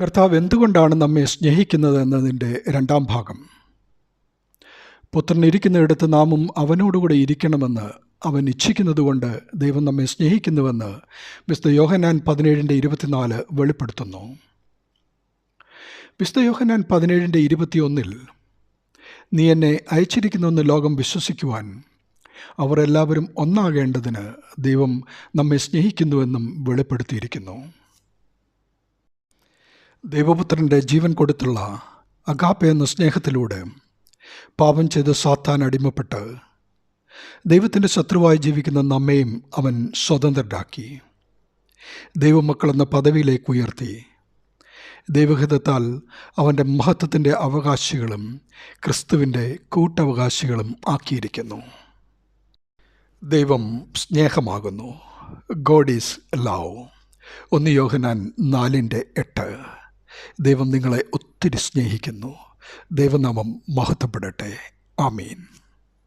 കർത്താവ് എന്തുകൊണ്ടാണ് നമ്മെ സ്നേഹിക്കുന്നത് എന്നതിന്റെ രണ്ടാം ഭാഗം. പുത്രൻ ഇരിക്കുന്നിടത്ത് നാമും അവനോടുകൂടെ ഇരിക്കണമെന്ന് അവൻ ഇച്ഛിക്കുന്നതുകൊണ്ട് ദൈവം നമ്മെ സ്നേഹിക്കുന്നുവെന്ന് മിസ്റ്റർ യോഹനാൻ പതിനേഴിന്റെ ഇരുപത്തിനാല് വെളിപ്പെടുത്തുന്നു. മിസ്റ്റർ യോഹനാൻ പതിനേഴിന്റെ ഇരുപത്തിയൊന്നിൽ നീ എന്നെ അയച്ചിരിക്കുന്നുവെന്ന് ലോകം വിശ്വസിക്കുവാൻ അവർ എല്ലാവരും ഒന്നാകേണ്ടതിന് ദൈവം നമ്മെ സ്നേഹിക്കുന്നുവെന്നും വെളിപ്പെടുത്തിയിരിക്കുന്നു. ദൈവപുത്രന്റെ ജീവൻ കൊടുത്തുള്ള അഗാപ്പ എന്ന സ്നേഹത്തിലൂടെ പാപം ചെയ്ത് സാത്താൻ അടിമപ്പെട്ട് ദൈവത്തിന്റെ ശത്രുവായി ജീവിക്കുന്ന നമ്മയും അവൻ സ്വതന്ത്രരാക്കി. ദൈവമക്കളെന്ന പദവിയിലേക്ക് ഉയർത്തി. ദൈവഹിതത്താൽ അവന്റെ മഹത്വത്തിന്റെ അവകാശികളും ക്രിസ്തുവിന്റെ കൂട്ടവകാശികളും ആക്കിയിരിക്കുന്നു. ദൈവം സ്നേഹമാകുന്നു. God is love. ഒന്ന് യോഹനാൻ നാലിന്റെ എട്ട്. ദൈവം നിങ്ങളെ ഒത്തിരി സ്നേഹിക്കുന്നു. ദൈവനാമം മഹത്വപ്പെടട്ടെ. ആമീൻ.